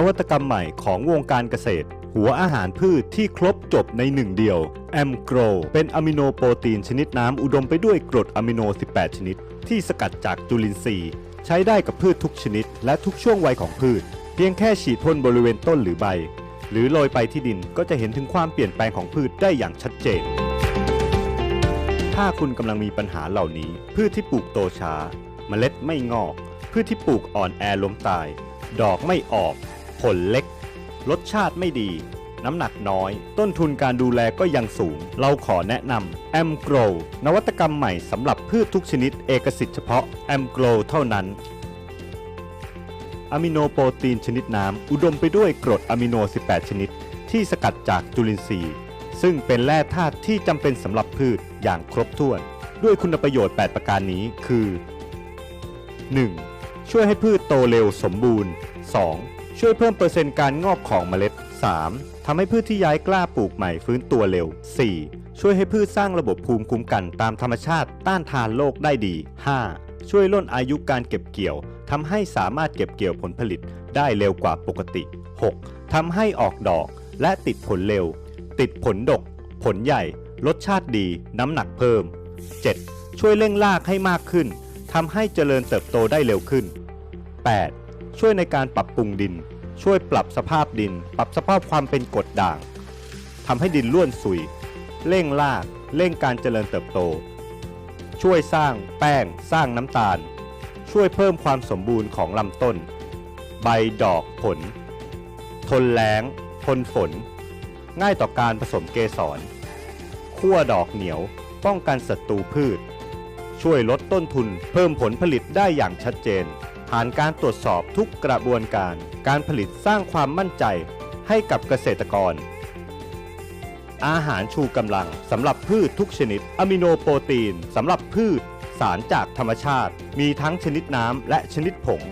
นวัตกรรมใหม่ของวงการเกษตร หัวอาหารพืชที่ครบจบในหนึ่งเดียวแอมโกรเป็นอะมิโนโปรตีนชนิดน้ำอุดมไปด้วยกรดอะมิโน 18 ชนิด ที่สกัดจากจุลินทรีย์ ใช้ได้กับพืชทุกชนิด และทุกช่วงวัยของพืช เพียงแค่ฉีดพ่นบริเวณต้นหรือใบ หรือโรยไปที่ดินก็จะเห็นถึงความเปลี่ยนแปลงของพืชได้อย่างชัดเจน ถ้าคุณกำลังมีปัญหาเหล่านี้ พืชที่ปลูกโตช้า เมล็ดไม่งอก พืชที่ปลูกอ่อนแอล้มตาย ดอกไม่ออก ผลเล็ก รสชาติไม่ดี น้ำหนักน้อย ต้นทุนการดูแลก็ยังสูง เราขอแนะนำ a m g r o w นวัตกรรมใหม่สำหรับพืชทุกชนิดเอกสิทธิ์เฉพาะ a m g r o w เท่านั้นอะมิโนโปรตีนชนิดน้ำ อุดมไปด้วยกรดอะมิโน 18 ชนิด ที่สกัดจากจุลินทรีย์ ซึ่งเป็นแร่ธาตุที่จำเป็นสำหรับพืชอย่างครบถ้วน ด้วยคุณประโยชน์ 8 ประการนี้คือ 1. ช่วยให้พืชโตเร็วสมบูรณ์ 2. ช่วยเพิ่มเปอร์เซ็นต์การงอกของเมล็ด 3. ทำให้พืชที่ย้ายกล้าปลูกใหม่ฟื้นตัวเร็ว 4. ช่วยให้พืชสร้างระบบภูมิคุ้มกันตามธรรมชาติต้านทานโรคได้ดี 5. ช่วยล่นอายุการเก็บเกี่ยวทำให้สามารถเก็บเกี่ยวผลผลิตได้เร็วกว่าปกติ 6. ทำให้ออกดอกและติดผลเร็ว ติดผลดก ผลใหญ่ รสชาติดี น้ำหนักเพิ่ม 7. ช่วยเร่งรากให้มากขึ้นทำให้เจริญเติบโตได้เร็วขึ้น 8. ช่วยในการปรับปรุงดิน ช่วยปรับสภาพดิน ปรับสภาพความเป็นกรดด่างทำให้ดินร่วนสุย เร่งราก เร่งการเจริญเติบโต ช่วยสร้างแป้ง สร้างน้ำตาล ช่วยเพิ่มความสมบูรณ์ของลำต้น ใบดอกผล ทนแล้ง ทนฝน ง่ายต่อการผสมเกสรขั้วดอกเหนียว ป้องกันศัตรูพืช ช่วยลดต้นทุนเพิ่มผลผลิตได้อย่างชัดเจน ผ่านการตรวจสอบทุกกระบวนการ การผลิตสร้างความมั่นใจให้กับเกษตรกร อาหารชูกำลังสำหรับพืชทุกชนิด อะมิโนโปรตีนสำหรับพืช สารจากธรรมชาติ มีทั้งชนิดน้ำและชนิดผง